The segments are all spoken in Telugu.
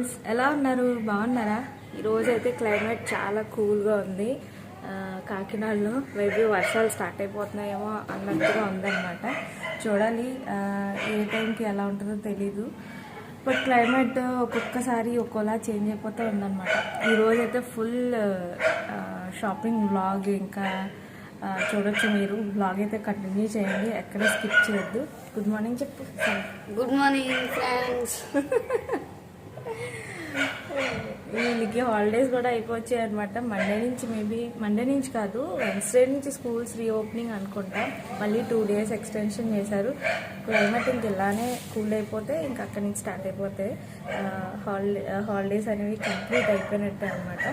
గైస్ ఎలా ఉన్నారు? బాగున్నారా? ఈరోజు అయితే క్లైమేట్ చాలా కూల్గా ఉంది. కాకినాడలో మేబీ వర్షాలు స్టార్ట్ అయిపోతున్నాయేమో అన్నట్టుగా ఉందన్నమాట. చూడాలి ఏ టైంకి ఎలా ఉంటుందో తెలీదు. బట్ క్లైమేట్ ఒక్కొక్కసారి ఒక్కోలా చేంజ్ అయిపోతూ ఉందన్నమాట. ఈరోజు అయితే ఫుల్ షాపింగ్ బ్లాగ్ ఇంకా చూడొచ్చు మీరు. బ్లాగ్ అయితే కంటిన్యూ చేయండి. ఎక్కడ స్కిప్ చేయొద్దు. గుడ్ మార్నింగ్ చెప్పు. Good morning friends. వీళ్ళకి హాలిడేస్ కూడా అయిపోవచ్చాయి అనమాట మండే నుంచి మేబీ మండే నుంచి కాదు వెన్స్డే నుంచి స్కూల్స్ రీఓపెనింగ్ అనుకుంటా. మళ్ళీ టూ డేస్ ఎక్స్టెన్షన్ చేశారు. క్లైమేట్ ఇంక ఇలానే కూల్ అయిపోతే ఇంకా అక్కడి నుంచి స్టార్ట్ అయిపోతే హాలిడే హాలిడేస్ అనేవి కంప్లీట్ అయిపోయినట్టే అనమాట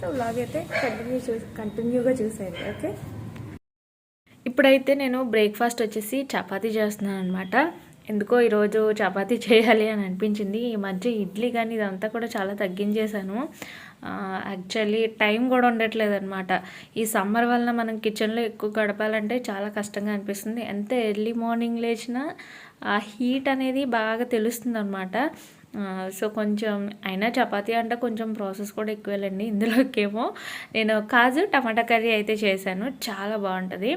సో ఇలాగైతే కంటిన్యూ చూ కంటిన్యూగా చూసేయండి ఓకే ఇప్పుడైతే నేను బ్రేక్ఫాస్ట్ వచ్చేసి చపాతీ చేస్తున్నాను అనమాట ఎందుకో ఈరోజు చపాతీ చేయాలి అని అనిపించింది. ఈ మధ్య ఇడ్లీ కానీ ఇదంతా కూడా చాలా తగ్గించేశాను. యాక్చువల్లీ టైం కూడా ఉండట్లేదు అనమాట ఈ సమ్మర్ వలన మనం కిచెన్లో ఎక్కువ గడపాలంటే చాలా కష్టంగా అనిపిస్తుంది. ఎంత ఎర్లీ మార్నింగ్ లేచినా ఆ హీట్ అనేది బాగా తెలుస్తుంది అనమాట సో కొంచెం అయినా చపాతీ అంటే కొంచెం ప్రాసెస్ కూడా ఎక్కువేలండి. ఇందులోకేమో నేను కాజు టమాటా కర్రీ అయితే చేశాను. చాలా బాగుంటుంది.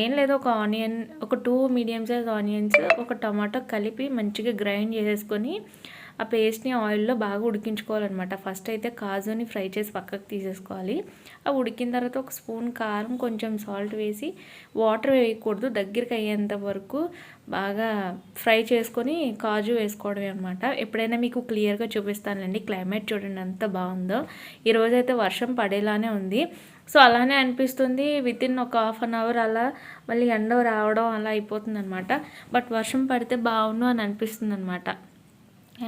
ఏం లేదు ఒక ఆనియన్ ఒక టూ మీడియం సైజ్ ఆనియన్స్ ఒక టమాటో కలిపి మంచిగా గ్రైండ్ చేసేసుకొని ఆ పేస్ట్ని ఆయిల్లో బాగా ఉడికించుకోవాలన్నమాట. ఫస్ట్ అయితే కాజుని ఫ్రై చేసి పక్కకు తీసేసుకోవాలి. ఆ ఉడికిన తర్వాత ఒక స్పూన్ కారం కొంచెం సాల్ట్ వేసి వాటర్ వేయకూడదు. దగ్గరికి అయ్యేంత వరకు బాగా ఫ్రై చేసుకొని కాజు వేసుకోవడమే అనమాట ఎప్పుడైనా మీకు క్లియర్గా చూపిస్తానులేండి. క్లైమేట్ చూడండి ఎంత బాగుందో. ఈరోజైతే వర్షం పడేలానే ఉంది. సో అలానే అనిపిస్తుంది. విత్ ఇన్ ఒక హాఫ్ అన్ అవర్ అలా మళ్ళీ ఎండ రావడం అలా అయిపోతుంది అనమాట బట్ వర్షం పడితే బాగుండు అని అనిపిస్తుంది అనమాట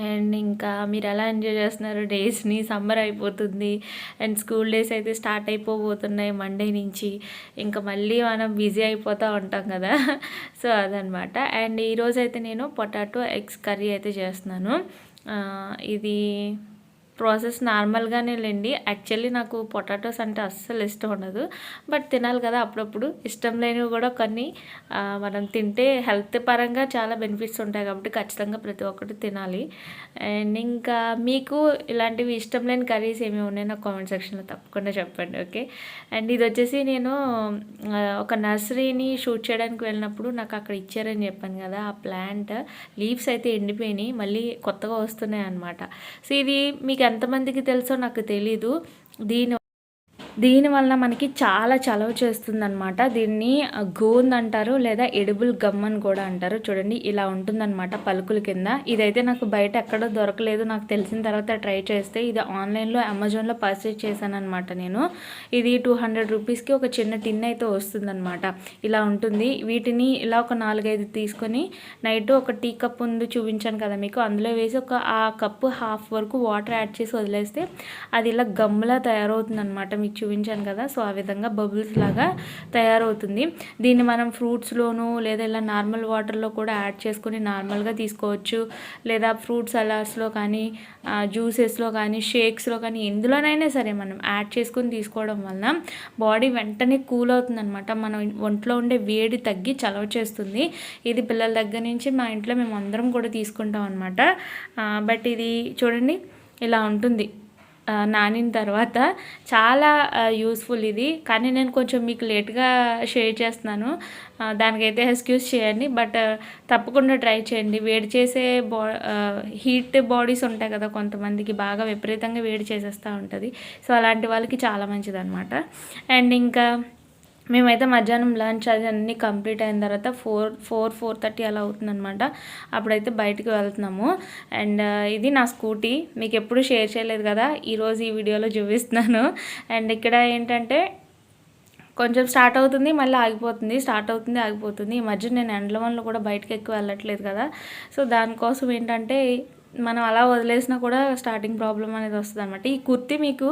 అండ్ ఇంకా మీరు ఎలా ఎంజాయ్ చేస్తున్నారు? డేస్ని సమ్మర్ అయిపోతుంది. అండ్ స్కూల్ డేస్ అయితే స్టార్ట్ అయిపోబోతున్నాయి మండే నుంచి. ఇంకా మళ్ళీ మనం బిజీ అయిపోతూ ఉంటాం కదా. సో అదనమాట అండ్ ఈరోజు అయితే నేను పొటాటో ఎగ్స్ కర్రీ అయితే చేస్తున్నాను. ఇది ప్రాసెస్ నార్మల్గానే లేండి. యాక్చువల్లీ నాకు పొటాటోస్ అంటే అస్సలు ఇష్టం ఉండదు. బట్ తినాలి కదా అప్పుడప్పుడు. ఇష్టం లేనివి కూడా కొన్ని మనం తింటే హెల్త్ పరంగా చాలా బెనిఫిట్స్ ఉంటాయి కాబట్టి ఖచ్చితంగా ప్రతి ఒక్కటి తినాలి. అండ్ ఇంకా మీకు ఇలాంటివి ఇష్టం లేని కర్రీస్ ఏమి ఉన్నాయి నాకు కామెంట్ సెక్షన్లో తప్పకుండా చెప్పండి ఓకే? అండ్ ఇది వచ్చేసి నేను ఒక నర్సరీని షూట్ చేయడానికి వెళ్ళినప్పుడు నాకు అక్కడ ఇచ్చారని చెప్పాను కదా ఆ ప్లాంట్ లీవ్స్ అయితే ఎండిపోయినాయి. మళ్ళీ కొత్తగా వస్తున్నాయి అన్నమాట. సో ఇది మీకు ఎంతమందికి తెలుసో నాకు తెలీదు. దీని దీని వలన మనకి చాలా చలవ చేస్తుంది అనమాట దీన్ని గోంద్ అంటారు లేదా ఎడిబుల్ గమ్ అని కూడా అంటారు. చూడండి ఇలా ఉంటుందన్నమాట పలుకుల కింద. ఇదైతే నాకు బయట ఎక్కడో దొరకలేదు. నాకు తెలిసిన తర్వాత ట్రై చేస్తే ఇది ఆన్లైన్లో అమెజాన్లో పర్చేజ్ చేశాను అనమాట నేను. ఇది టూ హండ్రెడ్ రూపీస్కి ఒక చిన్న టిన్ అయితే వస్తుందన్నమాట. ఇలా ఉంటుంది. వీటిని ఇలా ఒక నాలుగైదు తీసుకొని నైట్ ఒక టీ కప్ ఉంది చూపించాను కదా మీకు. అందులో వేసి ఒక ఆ కప్పు హాఫ్ వరకు వాటర్ యాడ్ చేసి వదిలేస్తే అది ఇలా గమ్ములా తయారవుతుంది అనమాట మీకు చూపించాను కదా సో ఆ విధంగా బబుల్స్ లాగా తయారవుతుంది. దీన్ని మనం ఫ్రూట్స్లోను లేదా ఇలా నార్మల్ వాటర్లో కూడా యాడ్ చేసుకొని నార్మల్గా తీసుకోవచ్చు. లేదా ఫ్రూట్ సలాడ్స్లో కానీ జ్యూసెస్లో కానీ షేక్స్లో కానీ ఎందులోనైనా సరే మనం యాడ్ చేసుకొని తీసుకోవడం వలన బాడీ వెంటనే కూల్ అవుతుంది అనమాట మనం ఒంట్లో ఉండే వేడి తగ్గి చలవ చేస్తుంది. ఇది పిల్లల దగ్గర నుంచి మా ఇంట్లో మేము అందరం కూడా తీసుకుంటాం అనమాట బట్ ఇది చూడండి ఇలా ఉంటుంది. నానిన తర్వాత చాలా యూస్ఫుల్ ఇది. కానీ నేను కొంచెం మీకు లేట్గా షేర్ చేస్తున్నాను. దానికైతే ఎక్స్క్యూజ్ చేయండి. బట్ తప్పకుండా ట్రై చేయండి. వేడి చేసే బా హీట్ బాడీస్ ఉంటాయి కదా కొంతమందికి బాగా విపరీతంగా వేడి చేసేస్తూ ఉంటుంది. సో అలాంటి వాళ్ళకి చాలా మంచిదనమాట అండ్ ఇంకా మేమైతే మధ్యాహ్నం లంచ్ అది అన్నీ కంప్లీట్ అయిన తర్వాత ఫోర్ ఫోర్ ఫోర్ థర్టీ అలా అవుతుందన్నమాట. అప్పుడైతే బయటికి వెళ్తున్నాము. అండ్ ఇది నా స్కూటీ. మీకు ఎప్పుడు షేర్ చేయలేదు కదా ఈరోజు ఈ వీడియోలో చూపిస్తున్నాను. అండ్ ఇక్కడ ఏంటంటే కొంచెం స్టార్ట్ అవుతుంది మళ్ళీ ఆగిపోతుంది స్టార్ట్ అవుతుంది ఆగిపోతుంది. ఈ మధ్య నేను ఎండల వల్ల కూడా బయటకు ఎక్కువ వెళ్ళట్లేదు కదా. సో దానికోసం ఏంటంటే మనం అలా వదిలేసినా కూడా స్టార్టింగ్ ప్రాబ్లం అనేది వస్తుంది అనమాట ఈ కుర్తి మీకు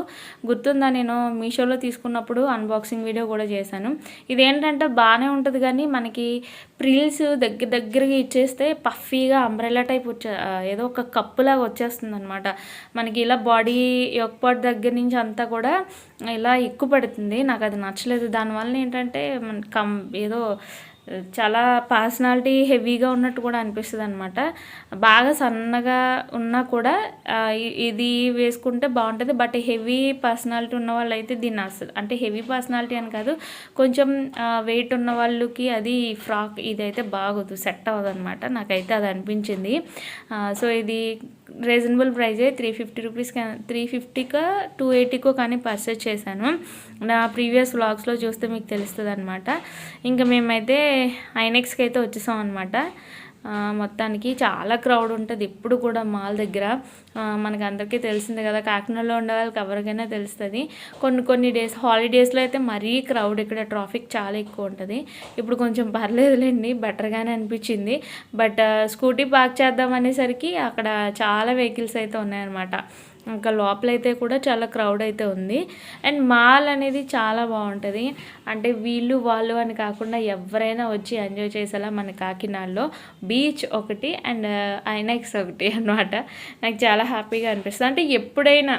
గుర్తుందా? నేను మీషోలో తీసుకున్నప్పుడు అన్బాక్సింగ్ వీడియో కూడా చేశాను. ఇదేంటంటే బాగానే ఉంటుంది కానీ మనకి ప్రిల్స్ దగ్గర దగ్గరగా ఇచ్చేస్తే పఫీగా అంబ్రెల్లా టైప్ వచ్చే ఏదో ఒక కప్పులాగా వచ్చేస్తుంది అనమాట మనకి ఇలా బాడీ యొక్కపాటు పార్ట్ దగ్గర నుంచి అంతా కూడా ఇలా ఎక్కువ పడుతుంది. నాకు అది నచ్చలేదు. దానివల్ల ఏంటంటే మన కం ఏదో చాలా పర్సనాలిటీ హెవీగా ఉన్నట్టు కూడా అనిపిస్తుంది అనమాట బాగా సన్నగా ఉన్నా కూడా ఇది వేసుకుంటే బాగుంటుంది. బట్ హెవీ పర్సనాలిటీ ఉన్న వాళ్ళు అయితే దీన్ని అసలు అంటే హెవీ పర్సనాలిటీ అని కాదు కొంచెం వెయిట్ ఉన్న వాళ్ళకి అది ఫ్రాక్ ఇది అయితే బాగోదు సెట్ అవ్వదు అనమాట నాకైతే అది అనిపించింది. సో ఇది రీజనబుల్ ప్రైజే త్రీ ఫిఫ్టీ రూపీస్ త్రీ ఫిఫ్టీకో టూ ఎయిటీకో కానీ పర్చేస్ చేశాను. నా ప్రీవియస్ వ్లాగ్స్లో చూస్తే మీకు తెలుస్తుంది అనమాట ఇంకా మేమైతే ఐనెక్స్కి అయితే వచ్చేసాం అనమాట మొత్తానికి చాలా క్రౌడ్ ఉంటుంది ఎప్పుడు కూడా మాల్ దగ్గర. మనకు అందరికీ తెలిసిందే కదా కాకినాడలో ఉండే వాళ్ళకి ఎవరికైనా తెలుస్తుంది. కొన్ని కొన్ని డేస్ హాలిడేస్లో అయితే మరీ క్రౌడ్ ఇక్కడ ట్రాఫిక్ చాలా ఎక్కువ ఉంటుంది. ఇప్పుడు కొంచెం పర్లేదులేండి బెటర్గానే అనిపించింది. బట్ స్కూటీ పార్క్ చేద్దాం అనేసరికి అక్కడ చాలా వెహికల్స్ అయితే ఉన్నాయన్నమాట. ఇంకా లోపలైతే కూడా చాలా క్రౌడ్ అయితే ఉంది. అండ్ మాల్ అనేది చాలా బాగుంటుంది. అంటే వీళ్ళు వాళ్ళు అని కాకుండా ఎవరైనా వచ్చి ఎంజాయ్ చేసేలా మన కాకినాడలో బీచ్ ఒకటి అండ్ ఐనాక్స్ uh, ఒకటి అన్నమాట. నాకు చాలా హ్యాపీగా అనిపిస్తుంది. అంటే ఎప్పుడైనా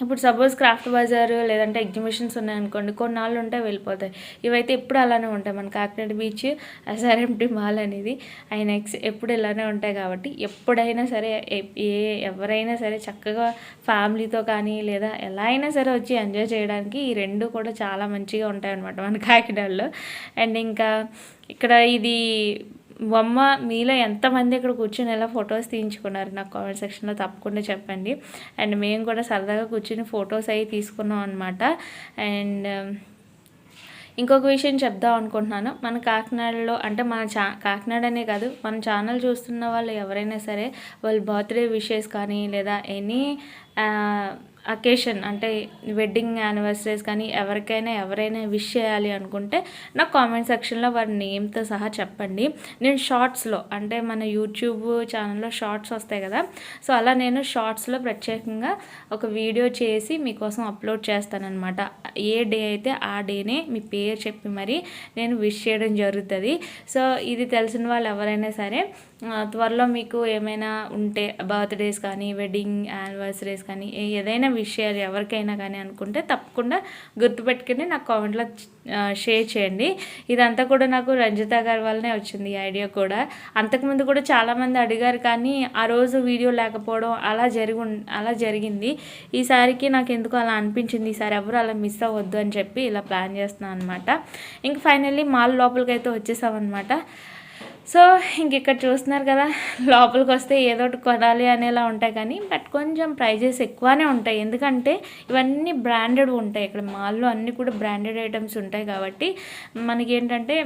ఇప్పుడు సపోజ్ క్రాఫ్ట్ బజార్ లేదంటే ఎగ్జిబిషన్స్ ఉన్నాయనుకోండి కొన్నాళ్ళు ఉంటే వెళ్ళిపోతాయి. ఇవైతే ఎప్పుడు అలానే ఉంటాయి. మన కాకినాడ బీచ్ ఎస్ఆర్ఎంటీ మాల్ అనేది ఆయన ఎక్స్ ఎప్పుడు ఇలానే ఉంటాయి కాబట్టి ఎప్పుడైనా సరే ఏ ఎవరైనా సరే చక్కగా ఫ్యామిలీతో కానీ లేదా ఎలా అయినా సరే వచ్చి ఎంజాయ్ చేయడానికి ఈ రెండు కూడా చాలా మంచిగా ఉంటాయి అన్నమాట మన కాకినాడలో. అండ్ ఇంకా ఇక్కడ ఇది బొమ్మ మీలో ఎంతమంది ఇక్కడ కూర్చొని ఎలా ఫొటోస్ తీయించుకున్నారు? నాకు కామెంట్ సెక్షన్లో తప్పకుండా చెప్పండి. అండ్ మేము కూడా సరదాగా కూర్చొని ఫొటోస్ అవి తీసుకున్నాం అనమాట అండ్ ఇంకొక విషయం చెప్దాం అనుకుంటున్నాను. మన కాకినాడలో అంటే మన చా కాకినాడనే కాదు మన ఛానల్ చూస్తున్న వాళ్ళు ఎవరైనా సరే వాళ్ళు బర్త్డే విషెస్ కానీ లేదా ఎనీ అకేషన్ అంటే వెడ్డింగ్ యానివర్సరీస్ కానీ ఎవరికైనా ఎవరైనా విష్ చేయాలి అనుకుంటే నా కామెంట్ సెక్షన్లో వారి నేమ్తో సహా చెప్పండి. నేను షార్ట్స్లో అంటే మన యూట్యూబ్ ఛానల్లో షార్ట్స్ వస్తాయి కదా సో అలా నేను షార్ట్స్లో ప్రత్యేకంగా ఒక వీడియో చేసి మీకోసం అప్లోడ్ చేస్తానన్నమాట. ఏ డే అయితే ఆ డేనే మీ పేరు చెప్పి మరి నేను విష్ చేయడం జరుగుతుంది. సో ఇది తెలిసిన వాళ్ళు ఎవరైనా సరే త్వరలో మీకు ఏమైనా ఉంటే బర్త్డేస్ కానీ వెడ్డింగ్ యానివర్సరీస్ కానీ ఏ- ఏదైనా విషయాలు ఎవరికైనా కానీ అనుకుంటే తప్పకుండా గుర్తుపెట్టుకుని నాకు కామెంట్లో షేర్ చేయండి. ఇదంతా కూడా నాకు రంజిత గారి వల్లనే వచ్చింది ఈ ఐడియా కూడా. అంతకుముందు కూడా చాలామంది అడిగారు కానీ ఆ రోజు వీడియో లేకపోవడం అలా జరిగి అలా జరిగింది. ఈసారికి నాకు ఎందుకు అలా అనిపించింది? ఈసారి ఎవరు అలా మిస్ అవ్వద్దు అని చెప్పి ఇలా ప్లాన్ చేస్తున్నాను అనమాట ఇంక ఫైనల్లీ మాల్ లోపలికైతే వచ్చేసామన్నమాట. సో ఇంక ఇక్కడ చూస్తున్నారు కదా లోపలికి వస్తే ఏదో ఒకటి కొనాలి అనేలా ఉంటాయి కానీ బట్ కొంచెం ప్రైజెస్ ఎక్కువనే ఉంటాయి. ఎందుకంటే ఇవన్నీ బ్రాండెడ్ ఉంటాయి. ఇక్కడ మాల్లో అన్నీ కూడా బ్రాండెడ్ ఐటమ్స్ ఉంటాయి కాబట్టి మనకి ఏంటంటే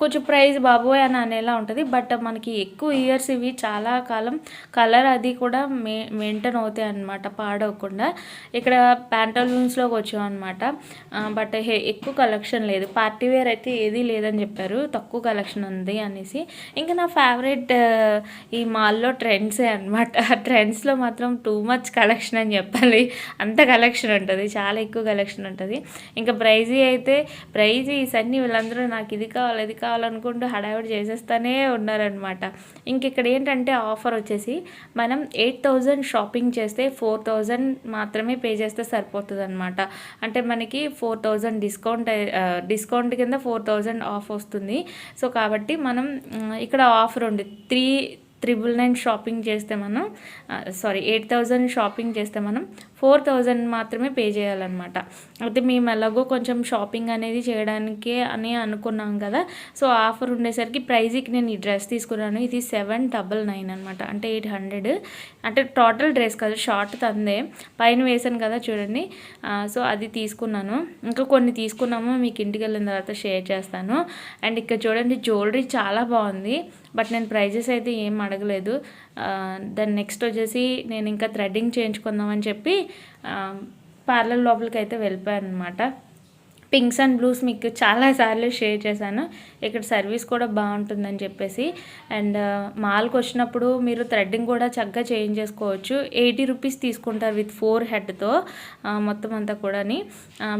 కొంచెం ప్రైజ్ బాబోయ్ అని అనేలా ఉంటుంది. బట్ మనకి ఎక్కువ ఇయర్స్ ఇవి చాలా కాలం కలర్ అది కూడా మే మెయింటైన్ అవుతాయి అనమాట పాడవకుండా. ఇక్కడ ప్యాంటలూన్స్లోకి వచ్చాం అనమాట బట్ ఎక్కువ కలెక్షన్ లేదు. పార్టీ వేర్ అయితే ఏదీ లేదని చెప్పారు. తక్కువ కలెక్షన్ ఉంది అనేసి. ఇంకా నా ఫేవరెట్ ఈ మాల్లో ట్రెండ్సే అనమాట ట్రెండ్స్లో మాత్రం టూ మచ్ కలెక్షన్ అని చెప్పాలి. అంత కలెక్షన్ ఉంటుంది. చాలా ఎక్కువ కలెక్షన్ ఉంటుంది. ఇంకా ప్రైజీ అయితే ప్రైజీస్ అన్నీ వీళ్ళందరూ నాకు ఇది కావాలి ఇది కావాలనుకుంటూ హడావిడి చేసేస్తూనే ఉన్నారనమాట ఇంక ఇక్కడ ఏంటంటే ఆఫర్ వచ్చేసి మనం ఎయిట్ థౌజండ్ షాపింగ్ చేస్తే ఫోర్ థౌజండ్ మాత్రమే పే చేస్తే సరిపోతుంది అనమాట అంటే మనకి ఫోర్ థౌజండ్ డిస్కౌంట్ డిస్కౌంట్ కింద ఫోర్ థౌజండ్ ఆఫ్ వస్తుంది. సో కాబట్టి మనం ఇక్కడ ఆఫర్ ఉంది. త్రీ త్రిబుల్ నైన్ షాపింగ్ చేస్తే మనం సారీ ఎయిట్ థౌజండ్ షాపింగ్ చేస్తే మనం ఫోర్ థౌజండ్ మాత్రమే పే చేయాలన్నమాట. అయితే మేము ఎలాగో కొంచెం షాపింగ్ అనేది చేయడానికే అని అనుకున్నాం కదా. సో ఆఫర్ ఉండేసరికి ప్రైజ్కి నేను ఈ డ్రెస్ తీసుకున్నాను. ఇది సెవెన్ డబల్ నైన్ అనమాట అంటే ఎయిట్ హండ్రెడ్ అంటే టోటల్ డ్రెస్ కదా షార్ట్ తందే. పైన వేసాను కదా చూడండి. సో అది తీసుకున్నాను. ఇంకా కొన్ని తీసుకున్నాము మీకు ఇంటికి వెళ్ళిన తర్వాత షేర్ చేస్తాను. అండ్ ఇక్కడ చూడండి జ్యువెలరీ చాలా బాగుంది. బట్ నేను ప్రైజెస్ అయితే ఏం అడగలేదు. దాని నెక్స్ట్ వచ్చేసి నేను ఇంకా థ్రెడ్డింగ్ చేయించుకుందామని చెప్పి పార్లర్ లోపలికి అయితే వెళ్ళిపోయాను అనమాట పింక్స్ అండ్ బ్లూస్ మీకు చాలాసార్లు షేర్ చేశాను. ఇక్కడ సర్వీస్ కూడా బాగుంటుందని చెప్పేసి. అండ్ మాల్కి వచ్చినప్పుడు మీరు థ్రెడ్డింగ్ కూడా చక్కగా చేంజ్ చేసుకోవచ్చు. ఎయిటీ రూపీస్ తీసుకుంటారు విత్ ఫోర్ హెడ్తో మొత్తం అంతా కూడాని.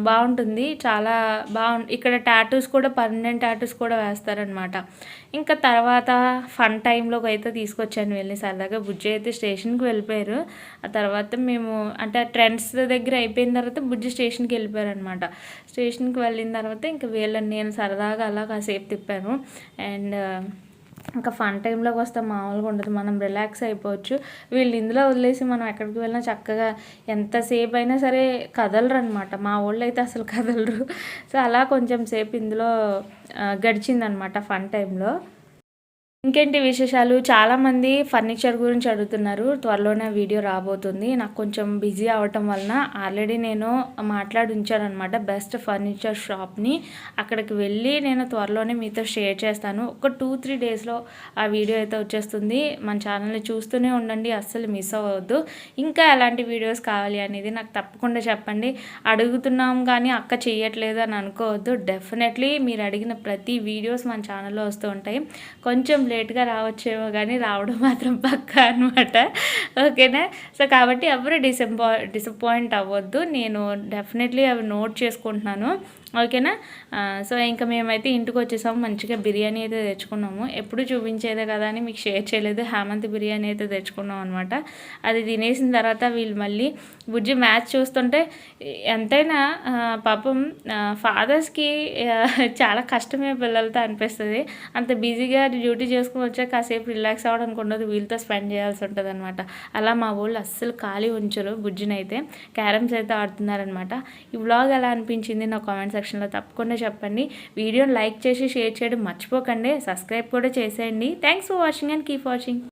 బాగుంటుంది. చాలా బాగు ఇక్కడ టాటూస్ కూడా పర్మనెంట్ టాటూస్ కూడా వేస్తారనమాట ఇంకా తర్వాత ఫన్ టైంలోకి అయితే తీసుకొచ్చాను వెళ్ళి సరదాగా బుజ్జి అయితే స్టేషన్కి వెళ్ళిపోయారు. ఆ తర్వాత మేము అంటే ట్రెండ్స్ దగ్గర అయిపోయిన తర్వాత బుజ్జి స్టేషన్కి వెళ్ళిపోయారనమాట స్టేషన్కి వెళ్ళిన తర్వాత ఇంకా వీళ్ళని నేను సరదాగా అలా కాసేపు తిప్పాను. అండ్ ఇంకా ఫన్ టైంలోకి వస్తే మామూలుగా ఉండదు. మనం రిలాక్స్ అయిపోవచ్చు. వీళ్ళు ఇందులో వదిలేసి మనం ఎక్కడికి వెళ్ళినా చక్కగా ఎంతసేపు అయినా సరే కదలరు అనమాట మా వాళ్ళు అయితే అసలు కదలరు. సో అలా కొంచెం సేపు ఇందులో గడిచిందనమాట ఫన్ టైంలో ఇంకేంటి విశేషాలు? చాలామంది ఫర్నిచర్ గురించి అడుగుతున్నారు. త్వరలోనే వీడియో రాబోతుంది. నాకు కొంచెం బిజీ అవ్వటం వలన ఆల్రెడీ నేను మాట్లాడి ఉంచానమాట బెస్ట్ ఫర్నిచర్ షాప్ని. అక్కడికి వెళ్ళి నేను త్వరలోనే మీతో షేర్ చేస్తాను. ఒక టూ త్రీ డేస్లో ఆ వీడియో అయితే వచ్చేస్తుంది. మన ఛానల్ని చూస్తూనే ఉండండి. అస్సలు మిస్ అవ్వద్దు ఇంకా ఎలాంటి వీడియోస్ కావాలి అనేది నాకు తప్పకుండా చెప్పండి. అడుగుతున్నాం కానీ అక్క చేయట్లేదు అని అనుకోవద్దు. డెఫినెట్లీ మీరు అడిగిన ప్రతి వీడియోస్ మన ఛానల్లో వస్తూ ఉంటాయి. కొంచెం లేట్గా రావచ్చేమో కానీ రావడం మాత్రం పక్కా అనమాట ఓకేనా? సో కాబట్టి ఎవరు డిసప్పా డిసప్పాయింట్ అవ్వద్దు. నేను డెఫినెట్లీ అవి నోట్ చేసుకుంటున్నాను. ఓకేనా? సో ఇంకా మేమైతే ఇంటికి వచ్చేసాము మంచిగా బిర్యానీ అయితే తెచ్చుకున్నాము. ఎప్పుడు చూపించేదే కదా అని మీకు షేర్ చేయలేదు. హేమంత్ బిర్యానీ అయితే తెచ్చుకున్నాం అనమాట అది తినేసిన తర్వాత వీళ్ళు మళ్ళీ బుజ్జి మ్యాచ్ చూస్తుంటే ఎంతైనా పాపం ఫాదర్స్కి చాలా కష్టమే పిల్లలతో అనిపిస్తుంది. అంత బిజీగా డ్యూటీ చేసుకుని వచ్చాక కాసేపు రిలాక్స్ అవ్వడానికి ఉండదు వీళ్ళతో స్పెండ్ చేయాల్సి ఉంటుంది అనమాట అలా మా వాళ్ళు అస్సలు ఖాళీ ఉంచరు బుజ్జినైతే. క్యారమ్స్ అయితే ఆడుతున్నారనమాట ఈ వ్లాగ్ ఎలా అనిపించింది నా కామెంట్ సెక్షన్లో తప్పకుండా చెప్పండి. వీడియోని లైక్ చేసి షేర్ చేయడం మర్చిపోకండి. సబ్స్క్రైబ్ కూడా చేసేయండి. Thanks for watching and keep watching.